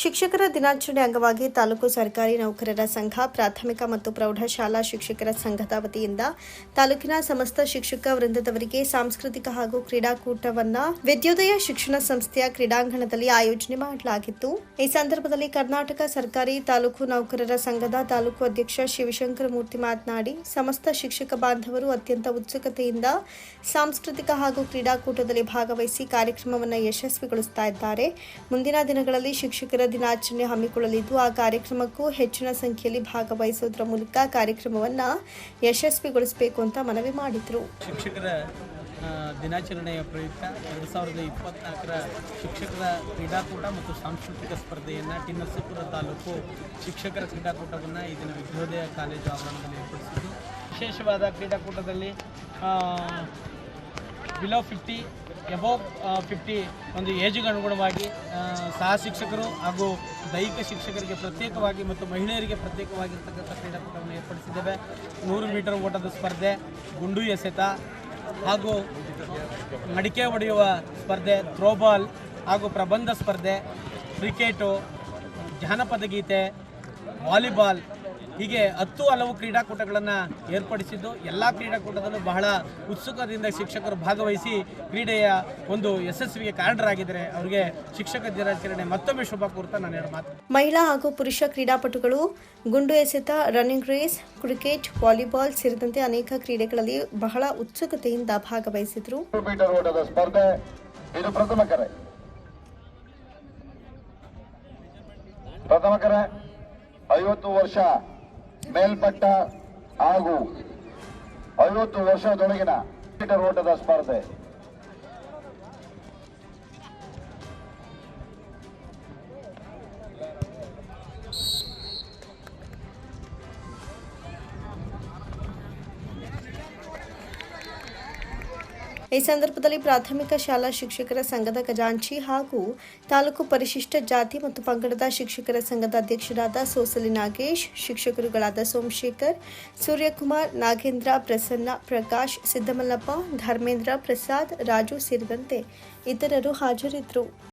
ಶಿಕ್ಷಕರ ದಿನಾಚರಣೆ ಅಂಗವಾಗಿ ತಾಲೂಕು ಸರ್ಕಾರಿ ನೌಕರರ ಸಂಘ, ಪ್ರಾಥಮಿಕ ಮತ್ತು ಪ್ರೌಢಶಾಲಾ ಶಿಕ್ಷಕರ ಸಂಘದ ವತಿಯಿಂದ ತಾಲೂಕಿನ ಸಮಸ್ತ ಶಿಕ್ಷಕ ವೃಂದದವರಿಗೆ ಸಾಂಸ್ಕೃತಿಕ ಹಾಗೂ ಕ್ರೀಡಾಕೂಟವನ್ನ ವಿದ್ಯೋದಯ ಶಿಕ್ಷಣ ಸಂಸ್ಥೆಯ ಕ್ರೀಡಾಂಗಣದಲ್ಲಿ ಆಯೋಜನೆ ಮಾಡಲಾಗಿತ್ತು. ಈ ಸಂದರ್ಭದಲ್ಲಿ ಕರ್ನಾಟಕ ಸರ್ಕಾರಿ ತಾಲೂಕು ನೌಕರರ ಸಂಘದ ತಾಲೂಕು ಅಧ್ಯಕ್ಷ ಶಿವಶಂಕರ ಮೂರ್ತಿ ಮಾತನಾಡಿ, ಸಮಸ್ತ ಶಿಕ್ಷಕ ಬಾಂಧವರು ಅತ್ಯಂತ ಉತ್ಸುಕತೆಯಿಂದ ಸಾಂಸ್ಕೃತಿಕ ಹಾಗೂ ಕ್ರೀಡಾಕೂಟದಲ್ಲಿ ಭಾಗವಹಿಸಿ ಕಾರ್ಯಕ್ರಮವನ್ನು ಯಶಸ್ವಿಗೊಳಿಸುತ್ತಿದ್ದಾರೆ ಮುಂದಿನ ದಿನಗಳಲ್ಲಿ ಶಿಕ್ಷಕರ ದಿನಾಚರಣೆ ಹಮ್ಮಿಕೊಳ್ಳಲಿದ್ದು, ಆ ಕಾರ್ಯಕ್ರಮಕ್ಕೂ ಹೆಚ್ಚಿನ ಸಂಖ್ಯೆಯಲ್ಲಿ ಭಾಗವಹಿಸುವುದರ ಮೂಲಕ ಕಾರ್ಯಕ್ರಮವನ್ನು ಯಶಸ್ವಿಗೊಳಿಸಬೇಕು ಅಂತ ಮನವಿ ಮಾಡಿದರು. ಶಿಕ್ಷಕರ ದಿನಾಚರಣೆಯ ಪ್ರಯುಕ್ತ ಎರಡು ಸಾವಿರದ ಇಪ್ಪತ್ನಾಲ್ಕರ ಶಿಕ್ಷಕರ ಕ್ರೀಡಾಕೂಟ ಮತ್ತು ಸಾಂಸ್ಕೃತಿಕ ಸ್ಪರ್ಧೆಯನ್ನು ಟಿನ್ನಸಪುರ ತಾಲೂಕು ಶಿಕ್ಷಕರ ಕ್ರೀಡಾಕೂಟವನ್ನು ಈ ದಿನ ವಿದ್ಯೋದಯ ಕಾಲೇಜು ಆವರಣದಲ್ಲಿ ಏರ್ಪಡಿಸಿದ್ದು. ವಿಶೇಷವಾದ ಕ್ರೀಡಾಕೂಟದಲ್ಲಿ ಬಿಲೋ ಫಿಫ್ಟಿ ಎಬೋವ್ ಫಿಫ್ಟಿ ಒಂದು ಏಜ್ಗೆ ಅನುಗುಣವಾಗಿ ಸಹ ಶಿಕ್ಷಕರು ಹಾಗೂ ದೈಹಿಕ ಶಿಕ್ಷಕರಿಗೆ ಪ್ರತ್ಯೇಕವಾಗಿ ಮತ್ತು ಮಹಿಳೆಯರಿಗೆ ಪ್ರತ್ಯೇಕವಾಗಿರ್ತಕ್ಕಂಥ ಕ್ರೀಡಾಕೂಟವನ್ನು ಏರ್ಪಡಿಸಿದ್ದೇವೆ. ನೂರು ಮೀಟರ್ ಓಟದ ಸ್ಪರ್ಧೆ, ಗುಂಡು ಎಸೆತ ಹಾಗೂ ಮಡಿಕೆ ಹೊಡೆಯುವ ಸ್ಪರ್ಧೆ ಥ್ರೋಬಾಲ್ ಹಾಗೂ ಪ್ರಬಂಧ ಸ್ಪರ್ಧೆ ಕ್ರಿಕೆಟು ಜಾನಪದ ಗೀತೆ ವಾಲಿಬಾಲ್ ಹೀಗೆ ಹತ್ತು ಹಲವು ಕ್ರೀಡಾಕೂಟಗಳನ್ನು ಏರ್ಪಡಿಸಿದ್ದು. ಎಲ್ಲ ಕ್ರೀಡಾಕೂಟದಲ್ಲೂ ಬಹಳ ಉತ್ಸುಕದಿಂದ ಶಿಕ್ಷಕರು ಭಾಗವಹಿಸಿ ಕ್ರೀಡೆಯ ಒಂದು ಯಶಸ್ವಿಗೆ ಕಾರಣರಾಗಿದ್ದಾರೆ. ಅವರಿಗೆ ಶಿಕ್ಷಕ ದಿನಾಚರಣೆ ಮತ್ತೊಮ್ಮೆ ಶುಭ ಕೋರ್ತಾ ನಾನು ಎರಡು ಮಾತು. ಮಹಿಳಾ ಹಾಗೂ ಪುರುಷ ಕ್ರೀಡಾಪಟುಗಳು ಗುಂಡು ಎಸೆತ ರನ್ನಿಂಗ್ ರೇಸ್ ಕ್ರಿಕೆಟ್ ವಾಲಿಬಾಲ್ ಸೇರಿದಂತೆ ಅನೇಕ ಕ್ರೀಡೆಗಳಲ್ಲಿ ಬಹಳ ಉತ್ಸುಕತೆಯಿಂದ ಭಾಗವಹಿಸಿದ್ರು. ಸ್ಪರ್ಧೆ ಇದು ಪ್ರಥಮ ಕರೆ. ಪ್ರಥಮ ಕರೆ ಐವತ್ತು ವರ್ಷ ಮೇಲ್ಪಟ್ಟ ಹಾಗೂ ಐವತ್ತು ವರ್ಷದೊಳಗಿನ ಓಟದ ಸ್ಪರ್ಧೆ. ಈ ಸಂದರ್ಭದಲ್ಲಿ ಪ್ರಾಥಮಿಕ ಶಾಲಾ ಶಿಕ್ಷಕರ ಸಂಘದ ಖಜಾಂಚಿ ಹಾಗೂ ತಾಲೂಕು ಪರಿಶಿಷ್ಟ ಜಾತಿ ಮತ್ತು ಪಂಗಡದ ಶಿಕ್ಷಕರ ಸಂಘದ ಅಧ್ಯಕ್ಷರಾದ ಸೋಸಲಿ ನಾಗೇಶ್, ಶಿಕ್ಷಕರುಗಳಾದ ಸೋಮಶೇಖರ್, ಸೂರ್ಯಕುಮಾರ್, ನಾಗೇಂದ್ರ, ಪ್ರಸನ್ನ, ಪ್ರಕಾಶ್, ಸಿದ್ದಮಲ್ಲಪ್ಪ, ಧರ್ಮೇಂದ್ರ ಪ್ರಸಾದ್, ರಾಜು ಸೇರಿದಂತೆ ಇತರರು ಹಾಜರಿದ್ದರು.